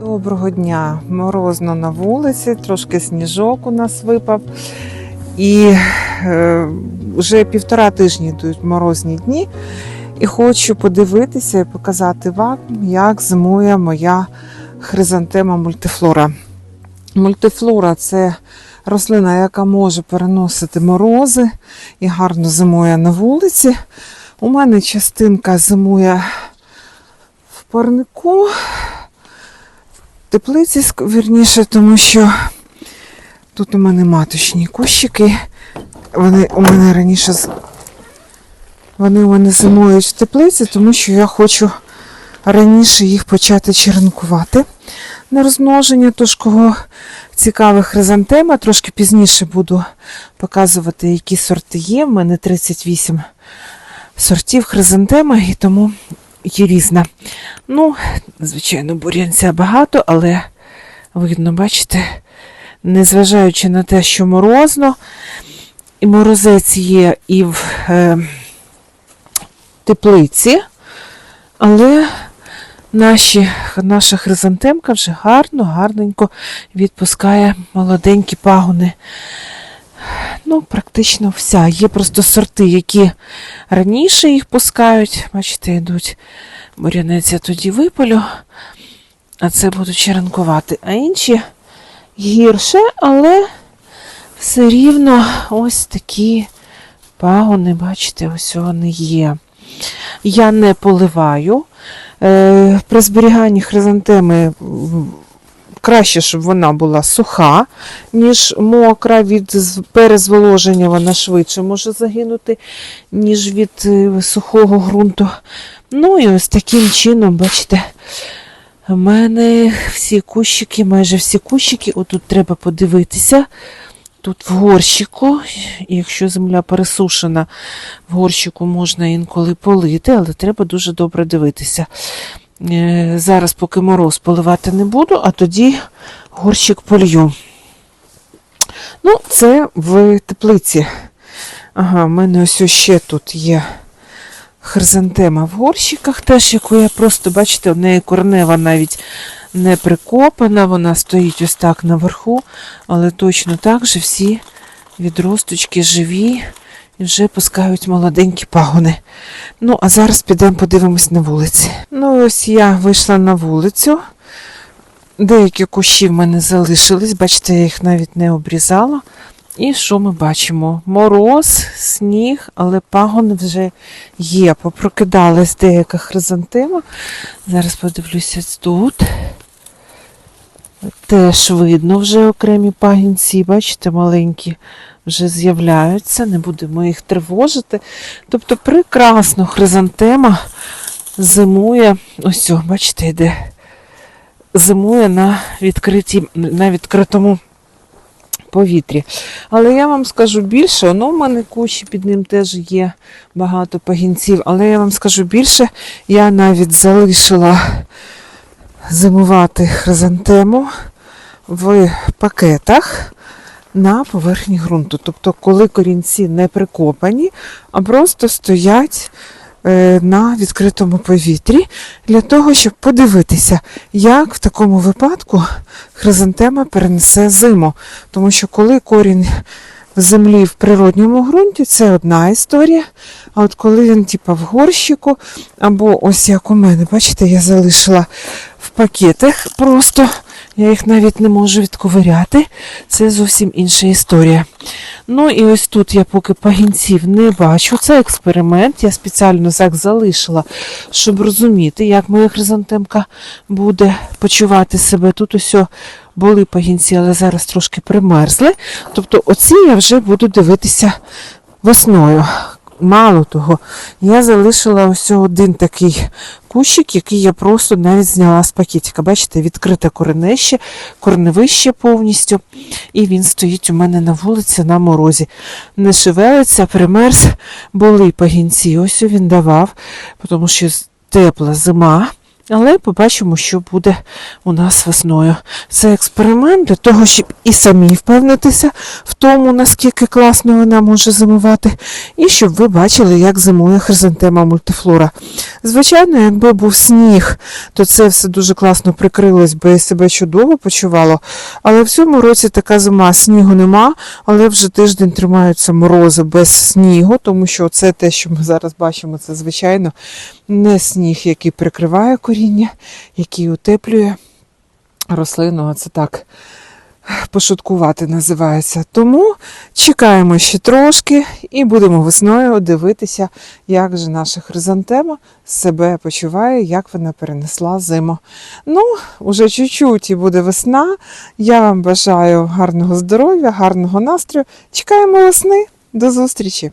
Доброго дня! Морозно на вулиці, трошки сніжок у нас випав. І е, вже півтора тижні йдуть морозні дні. І хочу подивитися і показати вам, як зимує моя хризантема мультифлора. Мультифлора це рослина, яка може переносити морози і гарно зимує на вулиці. У мене частинка зимує в парнику, теплиці, вірніше, тому що тут у мене маточні кущики. Вони у мене раніше вони у мене зимують в теплиці, тому що я хочу раніше їх почати черенкувати на розмноження. Тож кого цікавих хризантема, трошки пізніше буду показувати, які сорти є. У мене 38 сортів хризантема, і тому є різна. Ну, звичайно, бур'янця багато, але видно, бачите, незважаючи на те, що морозно, і морозець є і в е, теплиці, але наші, наша хризантемка вже гарно, гарненько відпускає молоденькі пагони. Ну, практично вся. Є просто сорти, які раніше їх пускають. Бачите, йдуть бурянець я тоді випалю, а це буду черенкувати. А інші гірше, але все рівно ось такі пагони, бачите, ось вони є. Я не поливаю. Е, при зберіганні хризантеми краще, щоб вона була суха, ніж мокра. Від перезволоження вона швидше може загинути, ніж від е, сухого ґрунту. Ну і ось таким чином, бачите, у мене всі кущики, майже всі кущики, отут треба подивитися. Тут в горщику, якщо земля пересушена, в горщику можна інколи полити, але треба дуже добре дивитися. Е, Зараз, поки мороз поливати не буду, а тоді горщик полью. Ну, це в теплиці. Ага, в мене ось ще тут є хризантема в горщиках, теж, яку я просто, бачите, в неї корнева навіть не прикопана, вона стоїть ось так наверху, але точно так же всі відросточки живі вже пускають молоденькі пагони. Ну, а зараз підемо подивимось на вулиці. Ну, ось я вийшла на вулицю. Деякі кущі в мене залишились, бачите, я їх навіть не обрізала. І що ми бачимо? Мороз, сніг, але пагони вже є. Попрокидалась деяка хризантема. Зараз подивлюся тут. Теж видно вже окремі пагінці, бачите, маленькі вже з'являються, не будемо їх тривожити. Тобто прекрасно хризантема зимує. Ось, бачите, йде. Зимує на, відкритій, на відкритому повітрі. Але я вам скажу більше, ну, в мене кущі під ним теж є багато пагінців, але я вам скажу більше, я навіть залишила зимувати хризантему в пакетах на поверхні ґрунту. Тобто, коли корінці не прикопані, а просто стоять е, на відкритому повітрі для того, щоб подивитися, як в такому випадку хризантема перенесе зиму. Тому що коли корінь в землі в природньому ґрунті, це одна історія. А от коли він типа в горщику, або ось як у мене, бачите, я залишила в пакетах просто, я їх навіть не можу відковиряти. Це зовсім інша історія. Ну і ось тут я поки пагінців не бачу. Це експеримент. Я спеціально так залишила, щоб розуміти, як моя хризантемка буде почувати себе. Тут ось були пагінці, але зараз трошки примерзли. Тобто, оці я вже буду дивитися весною. Мало того, я залишила ось один такий кущик, який я просто навіть зняла з пакетика. Бачите, відкрите коренеще, корневище повністю. І він стоїть у мене на вулиці на морозі. Не шевелиться, примерз, були пагінці. Ось він давав, тому що тепла зима. Але побачимо, що буде у нас весною. Це експеримент для того, щоб і самі впевнитися в тому, наскільки класно вона може зимувати, і щоб ви бачили, як зимує хризантема мультифлора. Звичайно, якби був сніг, то це все дуже класно прикрилось би і себе чудово почувало. Але в цьому році така зима, снігу нема, але вже тиждень тримаються морози без снігу, тому що це те, що ми зараз бачимо, це звичайно не сніг, який прикриває коріння, який утеплює рослину, а це так пошуткувати називається. Тому чекаємо ще трошки і будемо весною дивитися, як же наша хризантема себе почуває, як вона перенесла зиму. Ну, уже чуть-чуть і буде весна. Я вам бажаю гарного здоров'я, гарного настрою. Чекаємо весни. До зустрічі!